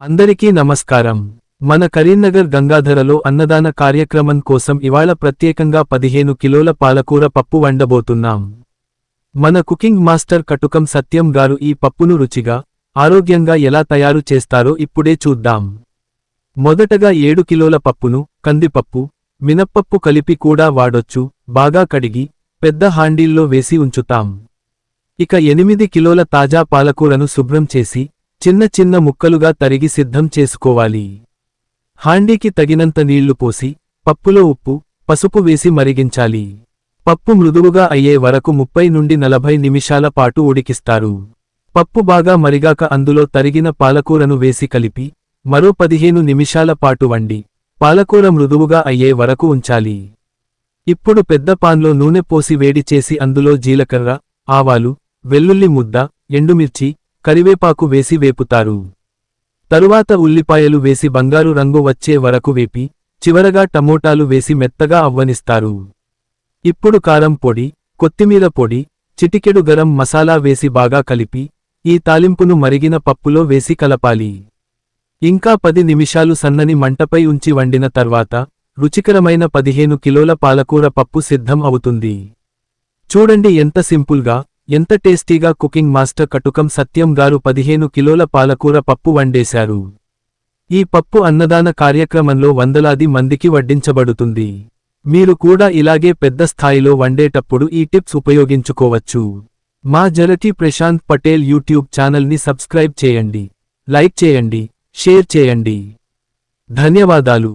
అందరికీ నమస్కారం. మన కరీంనగర్ గంగాధరలో అన్నదాన కార్యక్రమం కోసం ఇవాళ ప్రత్యేకంగా పదిహేను కిలోల పాలకూర పప్పు వండబోతున్నాం. మన కుకింగ్ మాస్టర్ కటుకం సత్యం గారు ఈ పప్పును రుచిగా ఆరోగ్యంగా ఎలా తయారు చేస్తారో ఇప్పుడే చూద్దాం. మొదటగా ఏడు కిలోల పప్పును కందిపప్పు మినప్పప్పు కలిపి కూడా వాడొచ్చు బాగా కడిగి పెద్ద హాండీల్లో వేసి ఉంచుతాం. ఇక ఎనిమిది కిలోల తాజా పాలకూరను శుభ్రం చేసి చిన్న చిన్న ముక్కలుగా తరిగి సిద్ధం చేసుకోవాలి. హాండీకి తగినంత నీళ్ళు పోసి పప్పులో ఉప్పు పసుపు వేసి మరిగించాలి. పప్పు మృదువుగా అయ్యే వరకు ముప్పై నుండి నలభై నిమిషాల పాటు ఉడికిస్తారు. పప్పు బాగా మరిగాక అందులో తరిగిన పాలకూరను వేసి కలిపి మరో పదిహేను నిమిషాల పాటు వండి పాలకూర మృదువుగా అయ్యే వరకు ఉంచాలి. ఇప్పుడు పెద్ద పాన్లో నూనె పోసి వేడి చేసి అందులో జీలకర్ర ఆవాలు వెల్లుల్లి ముద్ద ఎండుమిర్చి కరివేపాకు వేసి వేపుతారు. తరువాత ఉల్లిపాయలు వేసి బంగారు రంగు వచ్చే వరకు వేపి చివరగా టమోటాలు వేసి మెత్తగా అవ్వనిస్తారు. ఇప్పుడు కారం పొడి కొత్తిమీర పొడి చిటికెడు గరం మసాలా వేసి బాగా కలిపి ఈ తాలింపును మరిగిన పప్పులో వేసి కలపాలి. ఇంకా పది నిమిషాలు సన్నని మంటపై ఉంచి వండిన తర్వాత రుచికరమైన పదిహేను కిలోల పాలకూర పప్పు సిద్ధం అవుతుంది. చూడండి ఎంత సింపుల్గా ఎంత టేస్టీగా కుకింగ్ మాస్టర్ కటుకం సత్యం గారు పదిహేను కిలోల పాలకూర పప్పు వండేశారు. ఈ పప్పు అన్నదాన కార్యక్రమంలో వందలాది మందికి వడ్డించబడుతుంది. మీరు కూడా ఇలాగే పెద్ద స్థాయిలో వండేటప్పుడు ఈ టిప్స్ ఉపయోగించుకోవచ్చు. మా జరటి ప్రశాంత్ పటేల్ యూట్యూబ్ ఛానల్ని సబ్స్క్రైబ్ చేయండి లైక్ చేయండి షేర్ చేయండి. ధన్యవాదాలు.